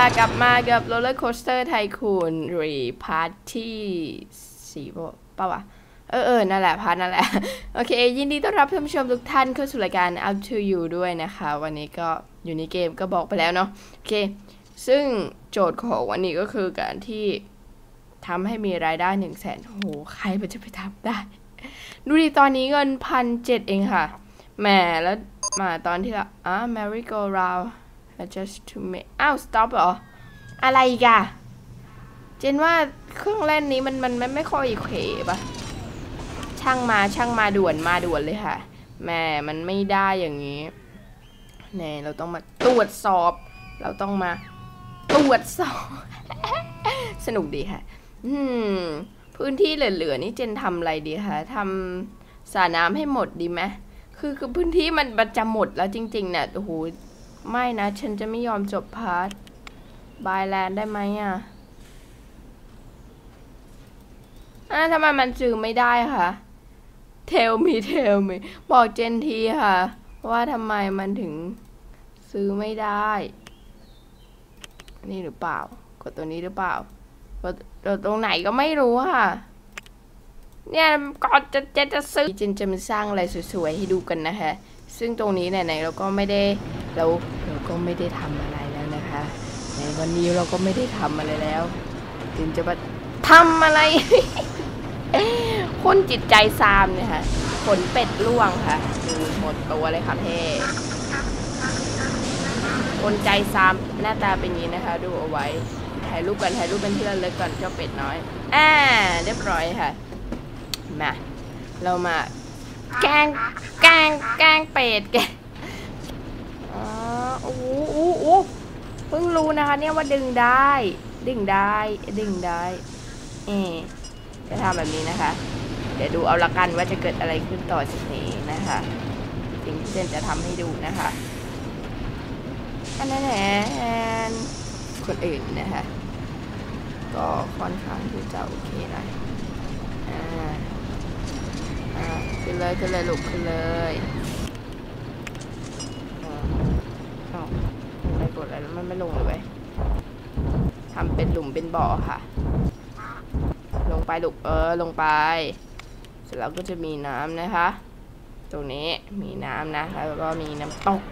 ค่ะกลับมากับ Roller Coaster Tycoon รีพาร์ทที่สี่ป่ะป่าวะเออเออนั่นแหละพาร์ทนั่นแหละ โอเค ยินดีต้อนรับท่านผู้ชมทุกท่านเข้าสู่รายการ Up to You ด้วยนะคะ วันนี้ก็อยู่ในเกมก็บอกไปแล้วเนาะโอเค ซึ่งโจทย์ของวันนี้ก็คือการที่ทำให้มีรายได้หนึ่งแสนโห ใครมันจะไปทำได้ ดูดิตอนนี้เงินพันเจ็ดเองค่ะแหมแล้วมาตอนที่เราอะ merry go round adjust to make อ้าว stop เหรอ อะไรอีกอะเจนว่าเครื่องเล่นนี้มันมันไมันไม่ค่อยเขปะช่างมาช่างมาด่วนมาด่วนเลยค่ะแม่มันไม่ได้อย่างนี้แน่เราต้องมาตรวจสอบ เราต้องมาตรวจสอบ สนุกดีค่ะ อืม พื้นที่เหลือๆนี่เจนทำอะไรดีคะทำสระน้ำให้หมดดีไหมคือคือพื้นที่มันมันจะหมดแล้วจริงๆเนี่ยโอ้โห ไม่นะ ฉันจะไม่ยอมจบพาร์ทบายแลนด์ได้ไหมอะอะทำไมมันจือไม่ได้คะเทลมีเทลมีบอกเจนทีค่ะ ว่าทำไมมันถึงซื้อไม่ได้ นี่หรือเปล่า กดตัวนี้หรือเปล่ากดตรงไหนก็ไม่รู้ค่ะ เนี่ยก่อนจะจะจะซื้อเจนจะมาสร้างอะไรสวยๆให้ดูกันนะคะ ซึ่งตรงนี้ไหนๆเราก็ไม่ได้เราเราก็ไม่ได้ทำอะไรแล้วนะคะในวันนี้เราก็ไม่ได้ทำอะไรแล้วเจนจะมาทำอะไร คนจิตใจซามเนี่ยค่ะขนเป็ดล่วงค่ะดูหมดตัวเลยค่ะเพ่คนใจซามหน้าตาเป็นอย่างนี้นะคะ ดูเอาไว้ถ่ายรูปกันถ่ายรูปเป็นที่ระลึกก่อนเจ้าเป็ดน้อยอ่าเรียบร้อยค่ะมาเรามา แกงแกงแกงเป็ดแกงอ๋อโอ้โหโอ้โหเพิ่งรู้นะคะเนี่ยว่าดึงได้ ดึงได้ ดึงได้ เอจะทำแบบนี้นะคะ เดี๋ยวดูเอาละกันว่าจะเกิดอะไรขึ้นต่อจากนี้นะคะสิ่งที่เจนจะทำให้ดูนะคะอันนั้นแหละคนอื่นนะคะ ก็ค่อนข้างที่จะโอเคนะอ่าอ่าขึ้น เลยขึ้นเลยลูกขึ้นเลยอ่าอ้าไม่กดอะไรแล้วมันไม่ลงเลยเว้ยทำเป็นหลุมเป็นบ่อค่ะ ลงไปลูกเออลงไป เสร็จแล้วก็จะมีน้ำนะคะ ตรงนี้มีน้ำนะแล้วก็มีน้ำตก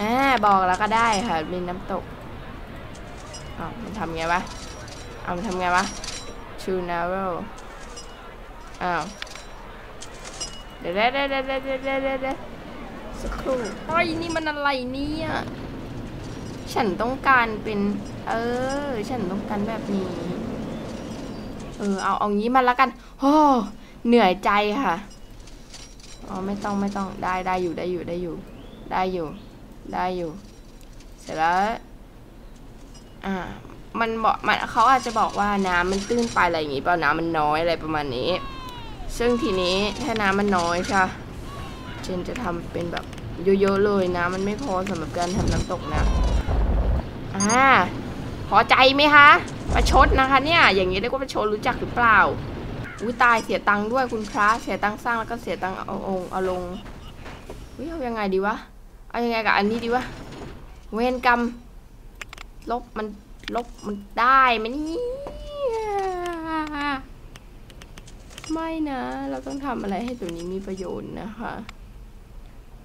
อ่าบอกแล้วก็ได้ค่ะมีน้ำตกอ้าวมันทำไงวะเอามันทำไงวะ too narrow อ้าว ดี๋ยวเดี๋ยวเดี๋ยวเดี๋ยวเดี๋ยวเดี๋ยวเดี๋ยวเดี๋ยวสักครู่โอ้ยนี่มันอะไรเนี่ย ฉันต้องการเป็น เออ ฉันต้องการแบบนี้ เออ เอาเอางี้มาแล้วกันโอ้เหนื่อยใจค่ะ อ๋อ ไม่ต้องไม่ต้อง ได้ได้อยู่ได้อยู่ได้อยู่ ได้อยู่ ได้อยู่ เสร็จแล้ว อ่า มันบอกมันเขาอาจจะบอกว่าน้ำมันตื้นไปอะไรอย่างงี้เปล่าน้ำมันน้อยอะไรประมาณนี้ ซึ่งทีนี้ถ้าน้ำมันน้อยใช่เจนจะทำเป็นแบบเยอะๆเลยน้ำมันไม่พอสำหรับการทำน้ำตกนะอ่าพอใจไหมคะประชดนะคะเนี่ย อย่างนี้เรียกว่าประชดรู้จักหรือเปล่าอุ้ยตายเสียตังค์ด้วยคุณพระเสียตังค์สร้างแล้วก็เสียตังค์เอาองค์เอาลงอุ้ยเอายังไงดีวะเอายังไงกับอันนี้ดีวะเวรกรรมลบมันลบมันได้ไหมนี่ย ไม่นะ เราต้องทำอะไรให้ตัวนี้มีประโยชน์นะคะ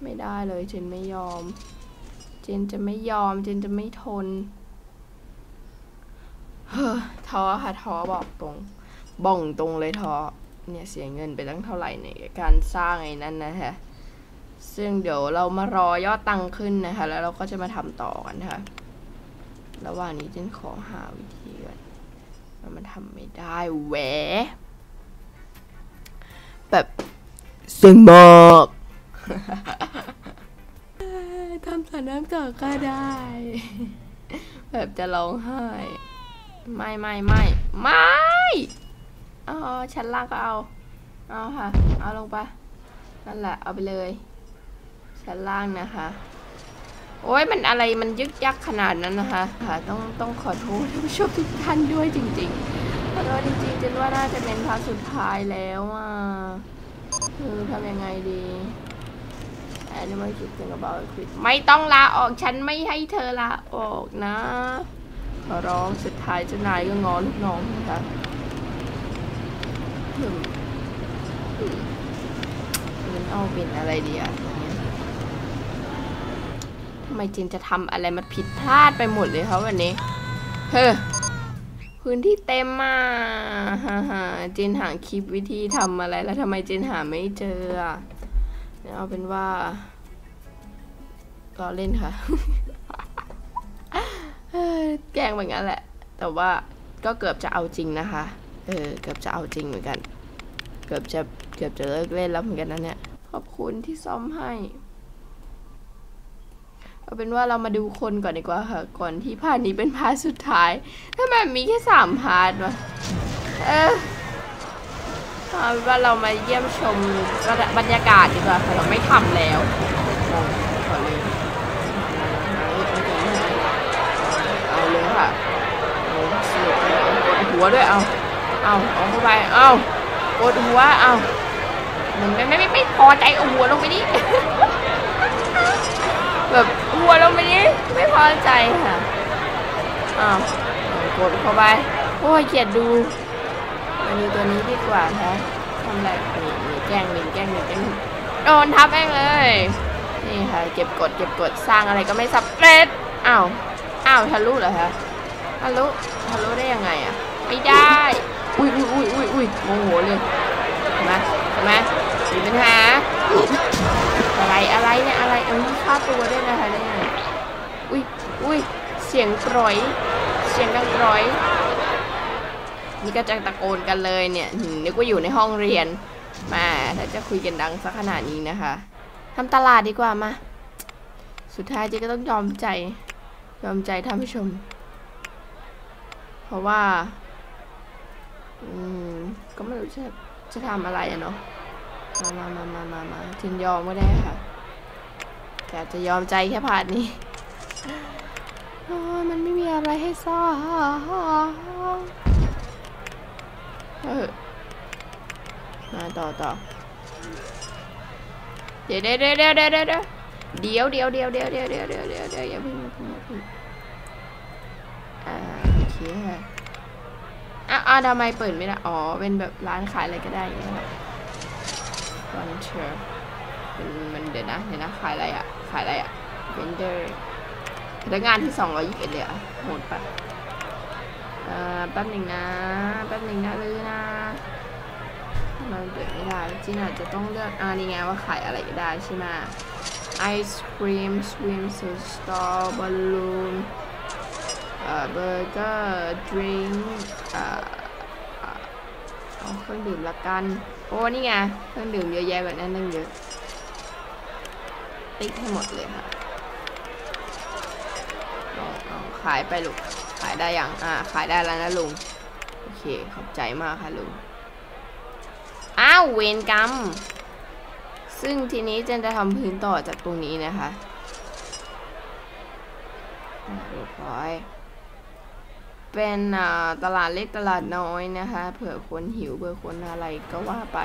ไม่ได้เลยเจนไม่ยอม เจนจะไม่ยอม เจนจะไม่ทน เฮ้อท้อค่ะท้อบอกตรงบ่องตรงเลยท้อเนี่ยเสียเงินไปตั้งเท่าไหร่ในการสร้างไอ้นั่นนะฮะซึ่งเดี๋ยวเรามารอยอดตังค์ขึ้นนะคะ แล้วเราก็จะมาทำต่อกันนะคะระหว่างนี้เจนขอหาวิธีก่อนมันทำไม่ได้แหวะ แบบเสียงมากทำสระน้ำต่อก็ได้ แบบจะร้องไห้ ไม่ไม่ไม่ไม่อ๋อชั้นล่างก็เอา เอาค่ะ เอาลงไป นั่นแหละ เอาไปเลย ชั้นล่างนะคะ โอ้ยมันอะไรมันยึกยักขนาดนั้นนะคะ ค่ะ ต้องต้องขอโทษท่านผู้ชมทุกท่านด้วยจริงๆขอโทษจริง เจนว่าน่าจะเป็นพาร์ทสุดท้ายแล้วอะคือทำยังไงดีแอนนี่ไม่คิดถึง about quit ไม่ต้องลาออกฉันไม่ให้เธอลาออกนะขอร้องสุดท้ายเจ้านายก็งอลูกน้องนะคะมันเอาเป็นอะไรดีอะตรงเนี้ยทำไมจินจะทำอะไรมันผิดพลาดไปหมดเลยคะวันนี้ เฮ้อ พื้นที่เต็มมากฮ่าฮ่าจินหาคลิปวิธีทำอะไรแล้วทำไมเจนหาไม่เจอเดี๋ยเอาเป็นว่าก็เล่นค่ะแกล้งแบบนั้นแหละ แต่ว่าก็เกือบจะเอาจริงนะคะ เออ เกือบจะเอาจริงเหมือนกัน เกือบจะ เกือบจะเลิกเล่นแล้วเหมือนกันนะเนี่ย ขอบคุณที่ซ่อมให้ เอาเป็นว่าเรามาดูคนก่อนดีกว่าค่ะ ก่อนที่พาร์ทนี้เป็นพาร์ทสุดท้ายถ้ามันมีแค่สามพาร์ทวะเออเอาเป็นว่าเรามาเยี่ยมชมบรรยากาศดีกว่าค่ะเราไม่ทำแล้วงงขอเลยเอาเลยค่ะเอากดหัวด้วยเอาเอาเอาเข้าไปเอากดหัวเอามันไม่ไม่ไม่ไม่พอใจเอาหัวลงไปดิ แบบหัวลงไปดิไม่พอใจค่ะอ้าวกดเข้าไปโอ้ยเกลียดดูมาดูตัวนี้ดีกว่าฮะทำอะไรนี่นี่แกล้งหนึ่งแกล้งหนึ่งแกล้งหนึ่งโดนทับเองเลย นี่ค่ะ เก็บกดเก็บกดสร้างอะไรก็ไม่สำเร็จอ้าวอ้าวทะลุเหรอคะทะลุทะลุได้ยังไงอะไม่ได้ อุ้ยอุ้ยอุ้ยอุ้ยอุ้ยโมโหเลยเห็นไหมเห็นไหมมีปัญหา อะไรอะไรเนี่ยอะไรเอ้ยฆ่าตัวด้วยนะคะเนี่ยอุ้ยอุ้ยเสียงกร่อย เสียงดังกร่อย นี่ก็จะตะโกนกันเลยเนี่ยนึกว่าอยู่ในห้องเรียนมาถ้าจะคุยกันดังสักขนาดนี้นะคะทำตลาดดีกว่ามา สุดท้ายเจ๊ก็ต้องยอมใจ ยอมใจท่านผู้ชม เพราะว่า อืม ก็ไม่รู้จะจะทำอะไรอะเนาะ มามามามามามาจินยอมก็ได้ค่ะแต่จะยอมใจแค่พาร์ทนี้มันไม่มีอะไรให้ซ่อเออมาต่อต่อเดี๋ยวเดี๋ยวเดี๋ยวเดี๋ยวเดี๋ยวเดี๋ยวเดี๋ยวเดี๋ยวเดี๋ยวเดี๋ยวเดี๋ยวเดี๋ยวเดี๋ยวเดี๋ยวเดี๋ยวอย่าเพิ่งอย่าเพิ่งอย่าเพิ่งอ่าโอเคค่ะอ้าวอ้าวทำไมเปิดไม่ได้ อ๋อ เป็นแบบร้านขายอะไรก็ได้อย่างเงี้ย วันเชอร์เป็นมันเดี๋ยวนะเดี๋ยวนะ ขายอะไรอะ ขายอะไรอะเวนเดอร์พนักงานที่ 221เลยอะโหดปะเอ่อแป๊บหนึ่งนะ แป๊บหนึ่งนะลือนะมันเปิดไม่ได้จีน่าจะต้องเลือกอ่านี่ไงว่าขายอะไรก็ได้ใช่ไหมไอศครีมสวิมสูสตอบอลลูนเอ่อเบอร์เกอร์ดริงก์เอ่อเอาเครื่องดื่มละกัน โอ้นี่ไงเครื่องดื่มเยอะแยะแบบนั้นนั่งเยอะ ติ๊กให้หมดเลยค่ะขายไปลูก ขายได้ยัง อ่า ขายได้แล้วนะลุง โอเค ขอบใจมากค่ะลุง อ้าว เวนกรรม ซึ่งทีนี้เจนจะทำพื้นต่อจากตรงนี้นะคะอ่าเรียบร้อย เป็นตลาดเล็กตลาดน้อยนะคะ เผื่อคนหิวเผื่อคนอะไรก็ว่าไป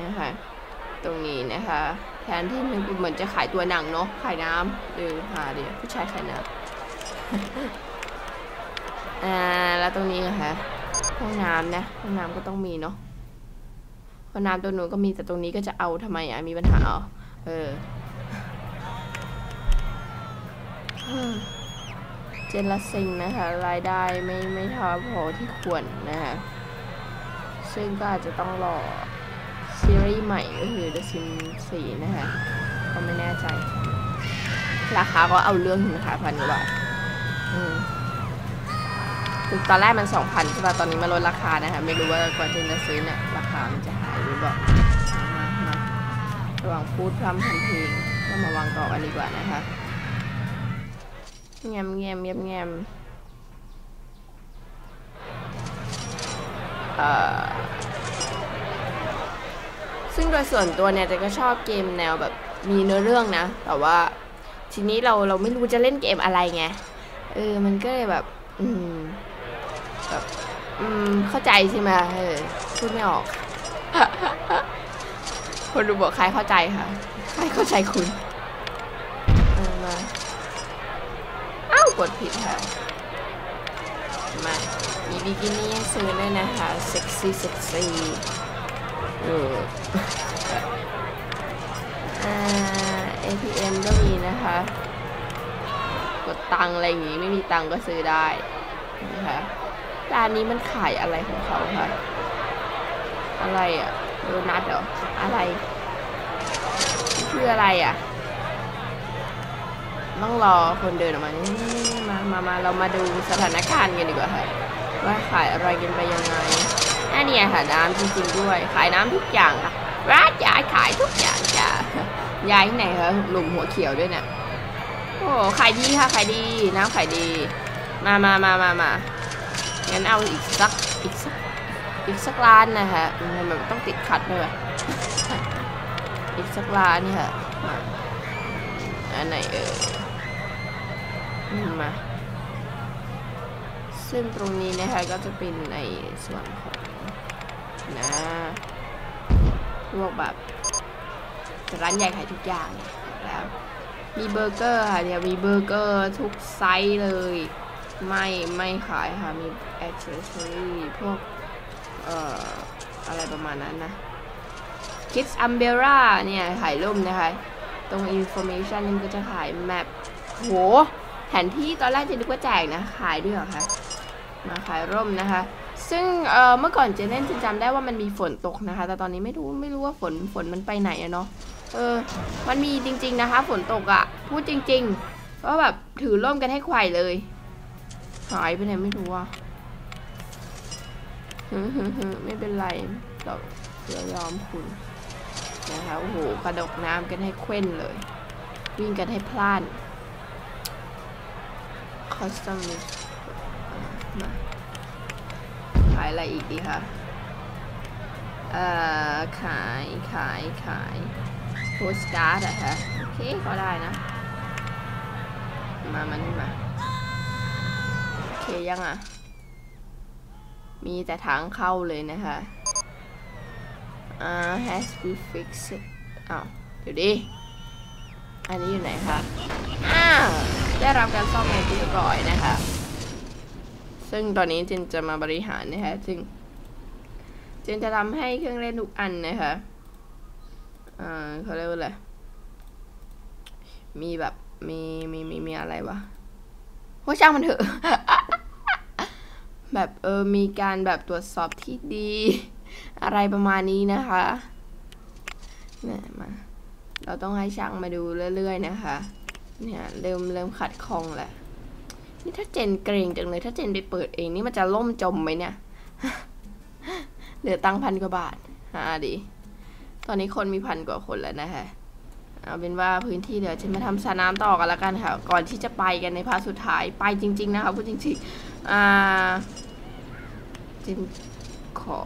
นะคะ ตรงนี้นะคะ แทนที่มันเหมือนจะขายตัวหนังเนาะขายน้ำเออหาเดี๋ยวผู้ชายขายน้ำอ่าแล้วตรงนี้นะคะห้องน้ำนะห้องน้ำก็ต้องมีเนาะห้องน้ำตัวหนูก็มีแต่ตรงนี้ก็จะเอาทำไมอะมีปัญหาเหรอเออ เจนละซิงนะคะรายได้ไม่ไม่เท่าพอที่ควรนะคะซึ่งก็อาจจะต้องรอซีรีส์ใหม่ก็คือ The Sims 4 นะคะก็ไม่แน่ใจ ราคาก็เอาเรื่องนะคะพันกว่าบาทคือตอนแรกมัน2,000ใช่ป่ะ ตอนนี้มาลดราคานะคะ ไม่รู้ว่าก่อนที่จะซื้อเนี่ย ราคามันจะหายหรือเปล่าระหว่างพูดพร่ำทำเพลงก็มาวางต่อกันดีกว่านะคะ แงมแงมแงมแง่ซึ่งโดยส่วนตัวเนี่ยเจก็ชอบเกมแนวแบบมีเนื้อเรื่องนะ แต่ว่าทีนี้เราเราไม่รู้จะเล่นเกมอะไรไง เออ มันก็เลยแบบ อืม แบบ อืม เข้าใจใช่ไหมเออ พูดไม่ออก คนดูบอกใครเข้าใจค่ะ ใครเข้าใจคุณ เออมา กดผิดค่ะ มา มีบิกินี่ซื้อด้วยนะคะ เซ็กซี่เซ็กซี่เอออ่า ATM ก็มีนะคะ กดตังค์อะไรอย่างงี้ ไม่มีตังค์ก็ซื้อได้นะคะร้านนี้มันขายอะไรของเขาคะอะไรอะโดนัทเหรอ อะไร คืออะไรอะ ต้องรอคนเดินออกมานี่มามามาเรามาดูสถานการณ์กันดีกว่าค่ะว่าขายอะไรกันไปยังไงอันนี้ค่ะน้ำจริงๆด้วย ขายน้ำทุกอย่างค่ะร้านยายขายทุกอย่างจ้ะยายที่ไหนคะหลุมหัวเขียวด้วยเนี่ยโอ้ขายดีค่ะขายดี น้ำขายดี มามามามามางั้นเอาอีกสักอีกสักอีกสักร้านนะคะมันต้องติดขัดด้วยวะอีกสักร้านนี่ค่ะอันไหนเอ อมาซึ่งตรงนี้นะคะก็จะเป็นในส่วนของนะพวกแบบร้านใหญ่ขายทุกอย่างแล้วมีเบอร์เกอร์ค่ะเนี่ยวมีเบอร์เกอร์ทุกไซส์เลย ไม่ไม่ขายค่ะ มีแอ c เซสซอรี่พวก เอ่อ อะไรประมาณนั้นนะ Kids Umbrella เนี่ย ขายร่มนะคะ ตรง Information นี่มันก็จะขายแมปโห แผนที่ตอนแรกจะนึกว่าแจกนะขายด้วยเหรอคะมาขายร่มนะคะ ซึ่งเเมื่อก่อนเจนเล่นจจำได้ว่ามันมีฝนตกนะคะ แต่ตอนนี้ไม่รู้ไม่รู้ว่าฝนฝนมันไปไหนอะเนาะเออ มันมีจริง ๆนะคะ ฝนตกอะพูดจริงๆว่าแบบถือร่มกันให้ควายเลยหายไปไหนไม่รู้อะฮึฮึฮึไม่เป็นไรเราเดี๋ยวยอมคุณนะคะโอ้โหกระดกน้ำกันให้เคว้นเลย วิ่งกันให้พลาด คอสตอมมาขายอะไรอีกดีคะเอ่อขายขายขายโพสการ์ดอะฮะโอเคก็ได้นะ มามันมา โอเคยังอะมีแต่ทางเข้าเลยนะคะอ่า has been fixed อ้าวเดี๋ยวดิ อันนี้อยู่ไหนคะ อ้าว ได้รับการซ่อมเป็นที่เรียบร้อยนะคะ ซึ่งตอนนี้จินจะมาบริหารนะคะซึ่งจินจะทำให้เครื่องเล่นทุกอันนะคะอ่าเขาเรียกว่าอะไรมีแบบมีมีมีมีอะไรวะโอ้ช่างมันเถอะ แบบเออมีการแบบตรวจสอบที่ดี อะไรประมาณนี้นะคะเนี่ยมา เราต้องให้ช่างมาดูเรื่อยๆนะคะ เนี่ยเริ่มเริ่มขัดข้องแหละนี่ถ้าเจนเกรงจังเลย ถ้าเจนไปเปิดเองนี่มันจะล่มจมไหมเนี่ย เหลือตังพันกว่าบาทอ่าดี ตอนนี้คนมีพันกว่าคนแล้วนะคะเอาเป็นว่าพื้นที่เดี๋ยวฉันมาทำสระน้ำต่อกันละกันค่ะ ก่อนที่จะไปกันในพาสุดท้ายไปจริง ๆ นะคะพูดจริงๆอ่าจินขอ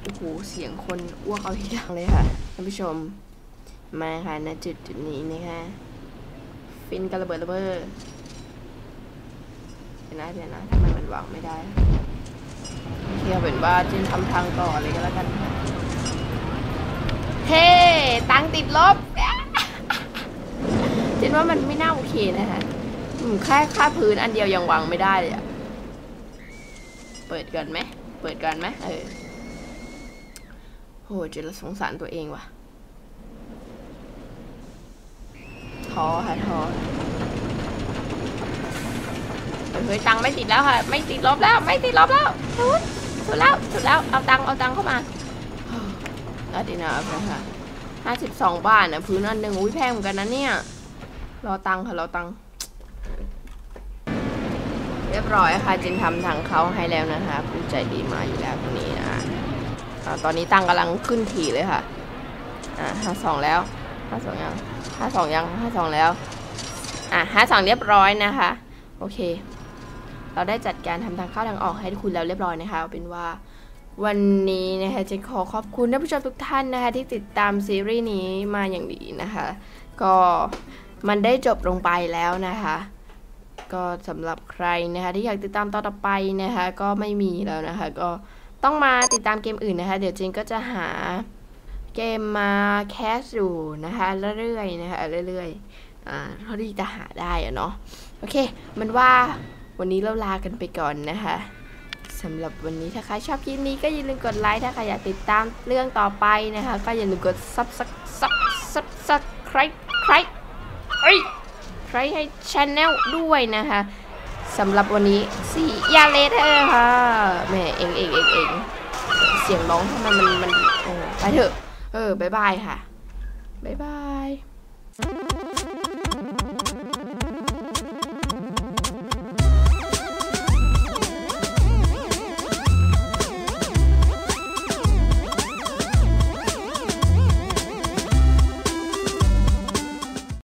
โอ้โหเสียงคนอ้วกเอาที่ดังเลยค่ะท่านผู้ชมมาค่ะณจุดจุดนี้นะคะ ฟินกันระเบิดระเบ้อเดี๋ยวนะเดี๋ยวนะทำไมมันวางไม่ได้เที่ยวเป็นว่าจินทำทางต่อเลยก็แล้วกันเฮ้ตังติดลบเจนว่ามันไม่น่าโอเคนะคะแค่ค่าพื้นอันเดียวยังวางไม่ได้เลยอะเปิดกันไหม เปิดกันไหมเออโหเจนสงสารตัวเองว่ะ ท้อค่ะท้อเฮ้ยตังไม่ติดแล้วค่ะ ไม่ติดลบแล้วไม่ติดลบแล้วสุดสุดแล้วสุดแล้วเอาตังเอาตังเข้ามาอาดินาค่ะห้าสิบสองบาทนะพื้นอันหนึ่งอุ้ยแพงเหมือนกันนะเนี่ยรอตังค่ะรอตังเรียบร้อยค่ะจินทำทางเขาให้แล้วนะคะผู้ใจดีมาอยู่แล้วตรงนี้นะอ่าตอนนี้ตังกำลังขึ้นถี่เลยค่ะอ่าห้าสองแล้วห้าสองยัง ห้าสองยังห้าสองแล้ว อ่าห้าสองเรียบร้อยนะคะ โอเค เราได้จัดการทำทางเข้าทางออกให้คุณแล้วเรียบร้อยนะคะเอาเป็นว่าวันนี้นะคะเจนขอขอบคุณท่านผู้ชมทุกท่านนะคะ ที่ติดตามซีรีส์นี้มาอย่างดีนะคะ ก็มันได้จบลงไปแล้วนะคะ ก็สำหรับใครนะคะ ที่อยากติดตามตอต่อไปนะคะ ก็ไม่มีแล้วนะคะ ก็ต้องมาติดตามเกมอื่นนะคะ เดี๋ยวเจนก็จะหา เกมมาแคสอยู่นะคะเรื่อยๆนะคะเรื่อยๆอ่าเท่าที่จะหาได้อะเนาะโอเค มันว่าวันนี้เราลากันไปก่อนนะคะสำหรับวันนี้ถ้าใครชอบคลิปนี้ก็อย่าลืมกดไลค์ถ้าใครอยากติดตามเรื่องต่อไปนะคะ ก็อย่าลืมกดซับซับซับซับซับใครใครเอ้ยใครให้ชแนลด้วยนะคะสำหรับวันนี้สียาเลเทอร์ค่ะแม่เองเองเองเองเสียงร้องทำไมมันมันโอ้ไปเถอะ เออบายบายค่ะบายบาย